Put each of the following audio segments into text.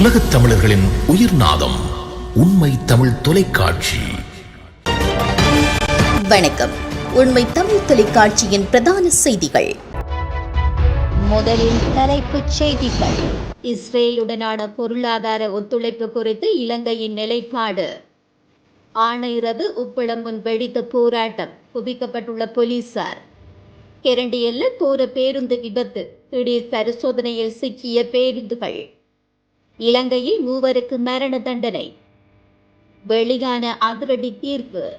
உலகத் தமிழர்களின் உயிர்நாதம் உண்மை தமிழ் தொலைக்காட்சி. வணக்கம். உண்மை தமிழ் தொலைக்காட்சியின் பிரதான செய்திகள். முதலில் தலைப்புச் செய்திகள். இஸ்ரேலுடனான பொருளாதார ஒத்துழைப்பு குறித்து இலங்கையின் நிலைப்பாடு. ஆணையிறவு உப்பிளம் முன் வெடித்த போராட்டம் குவிக்கப்பட்டுள்ள போலீசார். கெரண்டியல்ல போர பேருந்து விபத்து திடீர் பரிசோதனையில் சிக்கிய பேருந்துகள். இலங்கையில் மூவருக்கு மரண தண்டனை. வெளியான அதிரடி தீர்ப்பு.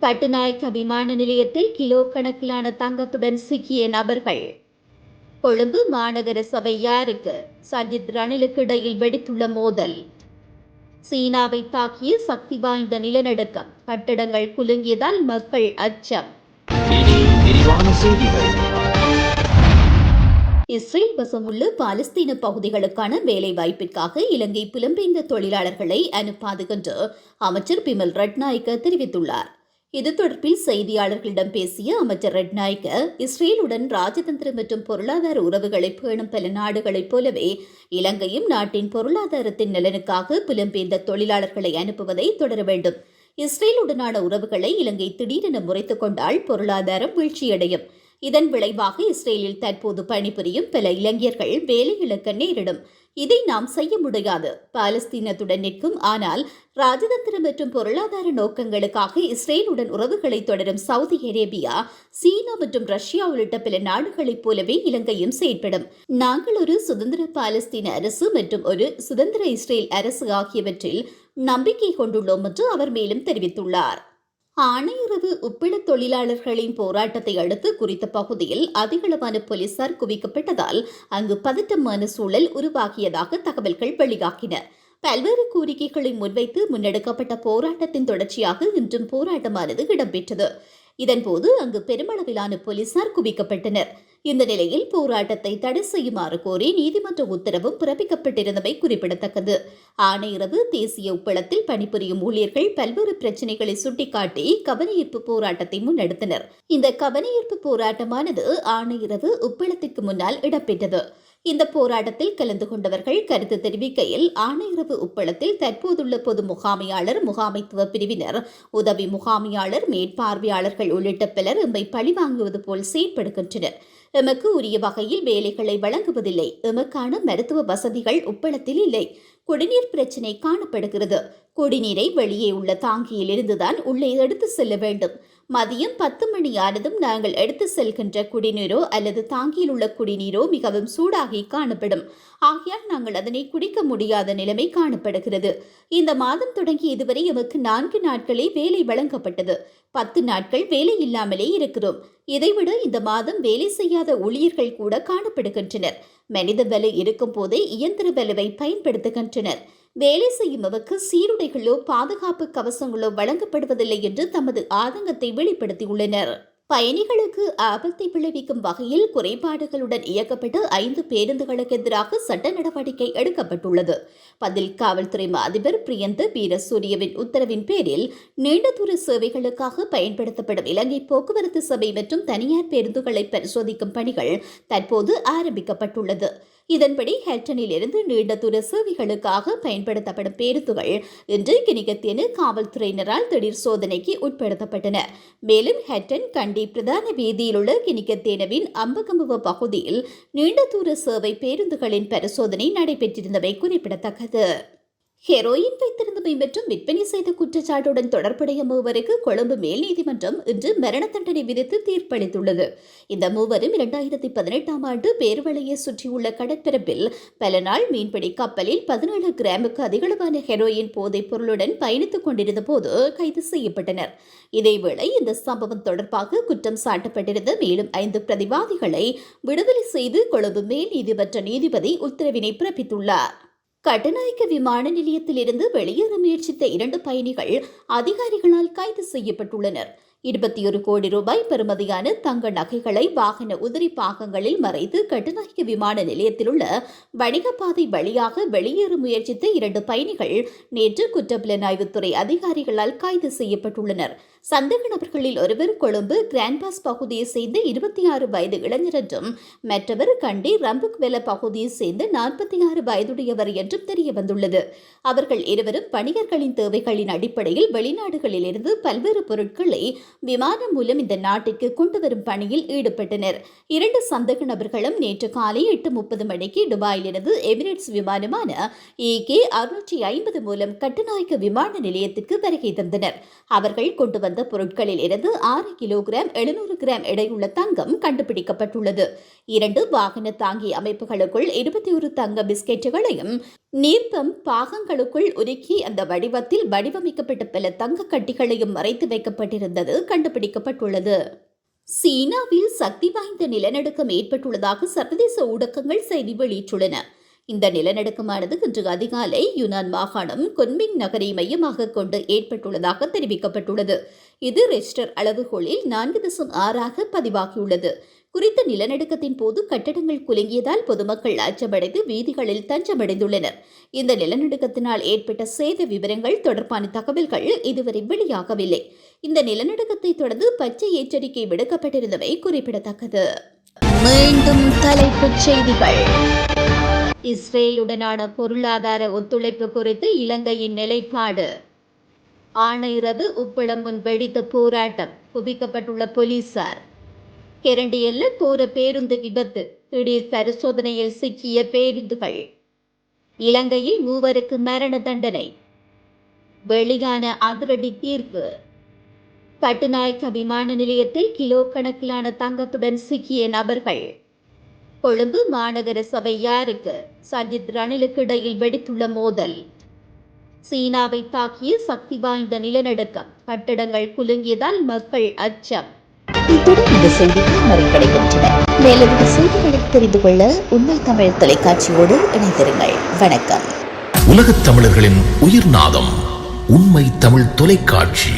கட்டுநாயக்க விமான நிலையத்தில் கிலோ கணக்கிலான தங்கத்துடன் சிக்கிய நபர்கள். கொழும்பு மாநகர சபை யாருக்கு? சஜித் ரணிலுக்கு இடையில் வெடித்துள்ள மோதல். சீனாவை தாக்கிய சக்தி வாய்ந்த நிலநடுக்கம். கட்டடங்கள் குலுங்கியதால் மக்கள் அச்சம். இஸ்ரேல் வசம் உள்ள இஸ்ரேல் வசமுள்ள பாலஸ்தீன பகுதிகளுக்கான வேலை வாய்ப்பிற்காக இலங்கை புலம்பெயர்ந்த தொழிலாளர்களை அனுப்பாது என்று அமைச்சர் பிமல் ரட்நாயக்க தெரிவித்துள்ளார். இது தொடர்பில் செய்தியாளர்களிடம் பேசிய அமைச்சர் ரட்நாயக்க இஸ்ரேலுடன் ராஜதந்திர மற்றும் பொருளாதார உறவுகளை பேணும் பல நாடுகளைப் போலவே இலங்கையும் நாட்டின் பொருளாதாரத்தின் நலனுக்காக புலம்பெயர்ந்த தொழிலாளர்களை அனுப்புவதை தொடர வேண்டும். இஸ்ரேலுடனான உறவுகளை இலங்கை திடீரென முறைத்துக் கொண்டால் பொருளாதாரம் வீழ்ச்சியடையும். இதன் விளைவாக இஸ்ரேலில் தற்போது பணிபுரியும் பல இளைஞர்கள் வேலை இழக்க நேரிடும். இதை நாம் செய்ய முடியாது. பாலஸ்தீனத்துடன் நிற்கும் ஆனால் ராஜதந்திர மற்றும் பொருளாதார நோக்கங்களுக்காக இஸ்ரேலுடன் உறவுகளை தொடரும் சவுதி அரேபியா சீனா மற்றும் ரஷ்யா உள்ளிட்ட பல நாடுகளைப் போலவே இலங்கையும் செயற்படும். நாங்கள் ஒரு சுதந்திர பாலஸ்தீன அரசு மற்றும் ஒரு சுதந்திர இஸ்ரேல் அரசு ஆகியவற்றில் நம்பிக்கை கொண்டுள்ளோம் என்று அவர் மேலும் தெரிவித்துள்ளார். ஆணையரவு உப்பிட தொழிலாளர்களின் போராட்டத்தை அடுத்து குறித்த பகுதியில் அதிகளவான போலீசார் குவிக்கப்பட்டதால் அங்கு பதட்டமான சூழல் உருவாகியதாக தகவல்கள் வெளியாகின. பல்வேறு கோரிக்கைகளை முன்வைத்து முன்னெடுக்கப்பட்ட போராட்டத்தின் தொடர்ச்சியாக இன்றும் போராட்டமானது இடம்பெற்றது. இதன்போது அங்கு பெருமளவிலான போலீசார் குவிக்கப்பட்டனர். இந்த நிலையில் போராட்டத்தை தடை செய்யுமாறு கோரி நீதிமன்ற உத்தரவும் பிறப்பிக்கப்பட்டிருந்தமை குறிப்பிடத்தக்கது. ஆணையரவு தேசிய உப்பளத்தில் பணிபுரியும் ஊழியர்கள் பல்வேறு பிரச்சினைகளை சுட்டிக்காட்டி கவனஈர்ப்பு போராட்டத்தை முன்னெடுத்தனர். இந்த கவனஈர்ப்பு போராட்டமானது ஆணையரவு உப்பளத்திற்கு முன்னால் இடம்பெற்றது. இந்த போராட்டத்தில் கலந்து கொண்டவர்கள் கருத்து தெரிவிக்கையில் ஆணையரவு உப்பளத்தில் தற்போதுள்ள பொது முகாமையாளர் முகாமைத்துவ பிரிவினர் உதவி முகாமையாளர் மேற்பார்வையாளர்கள் உள்ளிட்ட பலர் எம்மை பழிவாங்குவது போல் செயற்படுகின்றனர். எமக்கு உரிய வகையில் வேலைகளை வழங்குவதில்லை. எமக்கான மருத்துவ வசதிகள் உப்பளத்தில் இல்லை. குடிநீர் பிரச்சினை காணப்படுகிறது. குடிநீரை வெளியே உள்ள தாங்கியில் இருந்துதான் உள்ளே எடுத்து செல்ல வேண்டும். மதியம் பத்து மணி ஆனதும் நாங்கள் எடுத்து செல்கின்ற குடிநீரோ அல்லது தாங்கியில் உள்ள குடிநீரோ மிகவும் சூடாகி காணப்படும். ஆகையால் நாங்கள் அதனை குடிக்க முடியாத நிலைமை காணப்படுகிறது. இந்த மாதம் தொடங்கி இதுவரை எமக்கு நான்கு நாட்களே வேலை வழங்கப்பட்டது. பத்து நாட்கள் வேலை இல்லாமலே இருக்கிறோம். இதைவிட இந்த மாதம் வேலை செய்யாத ஊழியர்கள் கூட காணப்படுகின்றனர். மனித பலு இருக்கும் போதே இயந்திர வலுவை பயன்படுத்துகின்றனர். வேலை செய்யும்பவருக்கு சீருடைகளோ பாதுகாப்பு கவசங்களோ வழங்கப்படுவதில்லை என்று தமது ஆதங்கத்தை வெளிப்படுத்தியுள்ளனர். பயணிகளுக்கு ஆபத்தை விளைவிக்கும் வகையில் குறைபாடுகளுடன் இயக்கப்பட்டு ஐந்து பேருந்துகளுக்கு எதிராக சட்ட நடவடிக்கை எடுக்கப்பட்டுள்ளது. பதில் காவல்துறை அதிபர் பிரியந்த வீரசூரியவின் உத்தரவின் பேரில் நீண்ட தூர சேவைகளுக்காக பயன்படுத்தப்படும் இலங்கை போக்குவரத்து சபை மற்றும் தனியார் பேருந்துகளை பரிசோதிக்கும் பணிகள் தற்போது ஆரம்பிக்கப்பட்டுள்ளது. இதன்படி ஹெல்டனில் இருந்து நீண்ட தூர சேவைகளுக்காக பயன்படுத்தப்படும் பேருந்துகள் இன்று கிணிகத்தேனு காவல்துறையினரால் திடீர் சோதனைக்கு உட்படுத்தப்பட்டன. மேலும் ஹெட்டன் கண்டி பிரதான வீதியில் உள்ள அம்பகம்புவ பகுதியில் நீண்ட தூர சேவை பேருந்துகளின் பரிசோதனை நடைபெற்றிருந்தமை குறிப்பிடத்தக்கது. ஹெரோயின் வைத்திருந்தமை மற்றும் விற்பனை செய்த குற்றச்சாட்டுடன் தொடர்புடைய மூவருக்கு கொழும்பு மேல் நீதிமன்றம் இன்று மரண தண்டனை விதித்து தீர்ப்பளித்துள்ளது. இந்த மூவரும் இரண்டாயிரத்தி பதினெட்டாம் ஆண்டு பேர்வளையை சுற்றியுள்ள கடற்பரப்பில் பல நாள் மீன்பிடி கப்பலில் பதினேழு கிராமுக்கு அதிகளவான ஹெரோயின் போதைப் பொருளுடன் பயணித்துக் கொண்டிருந்த போது கைது செய்யப்பட்டனர். இதேவேளை இந்த சம்பவம் தொடர்பாக குற்றம் சாட்டப்பட்டிருந்த மேலும் ஐந்து பிரதிவாதிகளை விடுதலை செய்து கொழும்பு மேல் நீதிமன்ற நீதிபதி உத்தரவினை பிறப்பித்துள்ளார். கட்டநாயக்க விமான நிலையத்திலிருந்து வெளியேற முயற்சித்த இரண்டு பயணிகள் அதிகாரிகளால் கைது செய்யப்பட்டுள்ளனர். இருபத்தி ஒரு கோடி ரூபாய் பெறுமதியான தங்க நகைகளை வாகன உதிரி பாகங்களில் மறைத்து கட்டுநாயக்க விமான நிலையத்தில் உள்ள வணிகப்பாதை வழியாக வெளியேற முயற்சித்த இரண்டு பயணிகள் நேற்று குற்றப்புலனாய்வுத்துறை அதிகாரிகளால் கைது செய்யப்பட்டுள்ளனர். சந்தேக நபர்களில் ஒருவர் கொழும்பு கிராண்ட்பாஸ் பகுதியைச் சேர்ந்த இருபத்தி ஆறு வயது இளைஞர் என்றும் மற்றவர் கண்டி ரம்புக்வெல பகுதியைச் சேர்ந்த நாற்பத்தி ஆறு வயதுடையவர் என்றும் தெரிய வந்துள்ளது அவர்கள் இருவரும் வணிகர்களின் தேவைகளின் அடிப்படையில் வெளிநாடுகளிலிருந்து பல்வேறு பொருட்களை விமானம் மூலம் இந்த நாட்டிற்கு கொண்டு வரும் பணியில் ஈடுபட்டனர். இரண்டு சந்தக நபர்களும் நேற்று காலை எட்டு முப்பது மணிக்கு துபாயிலிருந்து எமிரேட்ஸ் விமானமான ஏ கே அறுநூற்றி ஐம்பது மூலம் கட்டுநாயக்க விமான நிலையத்திற்கு வருகை தந்தனர். அவர்கள் கொண்டு வந்த பொருட்களில் இருந்து ஆறு கிலோகிராம் எழுநூறு கிராம் எடையுள்ள தங்கம் கண்டுபிடிக்கப்பட்டுள்ளது. இரண்டு வாகன தாங்கி அமைப்புகளுக்குள் இருபத்தி ஒரு தங்க பிஸ்கெட்டுகளையும் நீர்ப்பம் பாகங்களுக்குள் உருக்கி அந்த வடிவத்தில் வடிவமைக்கப்பட்ட பல தங்க கட்டிகளையும் மறைத்து வைக்கப்பட்டிருந்தது. கண்டுபிடிக்கப்பட்டுள்ளது. சீனாவில் சக்தி வாய்ந்த நிலநடுக்கம் ஏற்பட்டுள்ளதாக சர்வதேச ஊடகங்கள் செய்தி வெளியிட்டுள்ளன. இந்த நிலநடுக்கமானது இன்று அதிகாலை யுனான் மாகாணம் கொன்மிங் நகரை மையமாக கொண்டு ஏற்பட்டுள்ளதாக தெரிவிக்கப்பட்டுள்ளது. இது ரெஜிஸ்டர் அளவுகோலில் நான்கு தசம் ஆறாக பதிவாகியுள்ளது. குறித்த நிலநடுக்கத்தின் போது கட்டடங்கள் குலுங்கியதால் பொதுமக்கள் அச்சமடைந்து வீதிகளில் தஞ்சமடைந்துள்ளனர். இந்த நிலநடுக்கத்தினால் ஏற்பட்ட சேத விவரங்கள் தொடர்பான தகவல்கள் இதுவரை வெளியாகவில்லை. இந்த நிலநடுக்கத்தை தொடர்ந்து பச்சை எச்சரிக்கை விடுக்கப்பட்டிருந்தமை குறிப்பிடத்தக்கது. மீண்டும் தலைப்புச் செய்திகள். இஸ்ரேலுடனான பொருளாதார ஒத்துழைப்பு குறித்து இலங்கையின் நிலைப்பாடு. ஆணையரது உப்பிளம் முன் வெடித்த போராட்டம் குவிக்கப்பட்டுள்ள போலீசார். கெரண்டியல்ல போற பேருந்து விபத்து திடீர் பரிசோதனையில் சிக்கிய பேருந்துகள். இலங்கையில் மூவருக்கு மரண தண்டனை. வெளியான அதிரடி தீர்ப்பு. கட்டுநாயக்க விமான நிலையத்தில் கிலோ கணக்கிலான தங்கத்துடன் சிக்கிய நபர்கள். கொழும்பு மாநகர சபை யாருக்கு சஜித் ரணிலுக்கு இடையில் வெடித்துள்ள மோதல். சீனாவை தாக்கிய சக்தி வாய்ந்த நிலநடுக்கம். கட்டடங்கள் குலுங்கியதால் மக்கள் அச்சம். இத்துடன் இந்த செய்திகள் நிறைவடைகின்றன மேலும் இந்த செய்திகளை தெரிந்து கொள்ள உண்மை தமிழ் தொலைக்காட்சியோடு இணைந்திருங்கள். வணக்கம். உலகத் தமிழர்களின் உயிர்நாதம் உண்மை தமிழ் தொலைக்காட்சி.